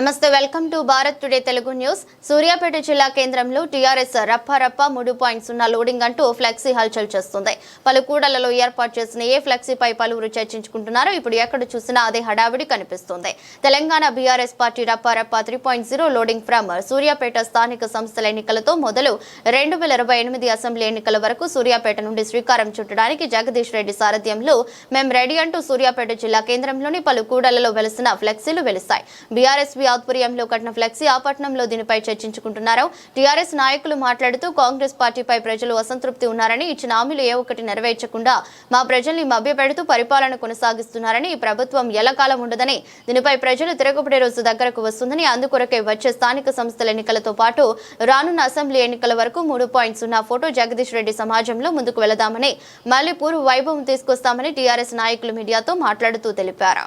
నమస్తే welcome to Bharat today Telugu news. Suryapet జిల్లా కేంద్రంలో టీఆర్ఎస్ రప్పారప్ప మూడు పాయింట్ సున్నా లోడింగ్ అంటూ ఫ్లెక్సీ హల్చల్ చేస్తుంది. పలు కూడలలో ఏర్పాటు చేసిన ఏ ఫ్లెక్సీపై పలువురు చర్చించుకుంటున్నారు ఇప్పుడు ఎక్కడ చూసినా అదే హడావిడి కనిపిస్తుంది. Telangana BRS party రప్పారప్ప three point zero loading from Suryapet స్థానిక సంస్థల ఎన్నికలతో మొదలు రెండు వేల ఇరవై ఎనిమిది అసెంబ్లీ ఎన్నికల వరకు సూర్యాపేట నుండి శ్రీకారం చుట్టడానికి జగదీష్ రెడ్డి సారథ్యంలో మేం రెడీ అంటూ సూర్యాపేట జిల్లా కేంద్రంలోని పలు కూడలలో వెలిసిన ఫ్లెక్సీలు వెలిశాయి. బీఆర్ఎస్పీ ఆధ్వర్యంలో కట్టిన ఫ్లెక్సీ ఆ పట్టణంలో దీనిపై చర్చించుకుంటున్నారు టీఆర్ఎస్ నాయకులు మాట్లాడుతూ కాంగ్రెస్ పార్టీపై ప్రజలు అసంతృప్తి ఉన్నారని ఇచ్చిన హామీలు ఏ ఒక్కటి నెరవేర్చకుండా మా ప్రజల్ని మభ్యపెడుతూ పరిపాలన కొనసాగిస్తున్నారని ఈ ప్రభుత్వం ఎలకాలం ఉండదని దీనిపై ప్రజలు తిరగబడే రోజు దగ్గరకు వస్తుందని అందుకొరకే వచ్చే స్థానిక సంస్థల ఎన్నికలతో పాటు రానున్న అసెంబ్లీ ఎన్నికల వరకు మూడు పాయింట్ సున్నా ఫోటో జగదీష్ రెడ్డి సమాజంలో ముందుకు వెళదామని మళ్ళీ పూర్వ వైభవం తీసుకొస్తామని టీఆర్ఎస్ నాయకులు మీడియాతో మాట్లాడుతూ తెలిపారు.